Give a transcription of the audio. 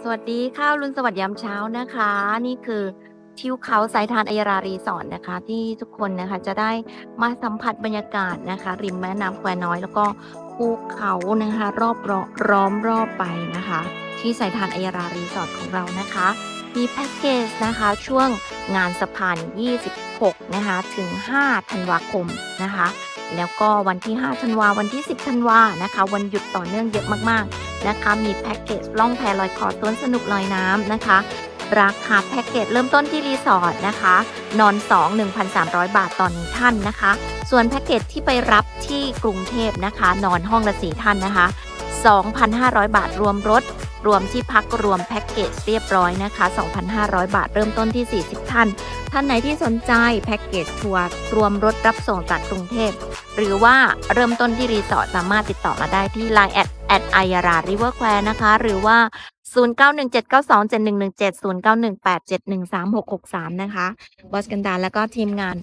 สวัสดีค่ะรุนสวัสดียามเช้านะคะ นี่คือทิวเขาสายทานอัยรารีสอร์ทนะคะ ที่ทุกคนนะคะจะได้มาสัมผัสบรรยากาศนะคะ ริมแม่น้ำแควน้อยแล้วก็ภูเขานะคะรอบรอบร้อมรอบไปนะคะ ที่สายทานอัยรารีสอร์ทของเรานะคะ มีแพ็กเกจนะคะช่วงงานสะพาน 26 นะคะ ถึง 5 ธันวาคมนะคะ แล้วก็วันที่ 5 ธันวาวันที่ 10 ธันวานะคะ วันหยุดต่อเนื่องเยอะมากๆ นะคะ มีแพ็กเกจล่องแพลอยคอต้นสนุกลอยน้ำนะคะ ราคาแพ็กเกจเริ่มต้นที่รีสอร์ทนะคะ นอน 2 1,300 บาทต่อหนึ่งท่านนะคะ ส่วนแพ็กเกจที่ไปรับที่กรุงเทพนะคะ นอนห้องละสีท่านนะคะ 2,500 บาทรวมรถ รวมที่พักรวมแพ็กเกจเรียบร้อยนะคะ 2,500 บาทเริ่มต้นที่ 40 ท่าน ท่านไหนที่สนใจแพ็กเกจทัวร์รวมรถรับส่งจากกรุงเทพ หรือว่าเริ่มต้นที่รีสอร์ทสามารถติดต่อมาได้ที่ Line แอดแอดไอยาราริเวอร์แควนะคะ หรือว่า 0917927117 0918713663 นะคะ บอสกันดา แล้วก็ทีมงาน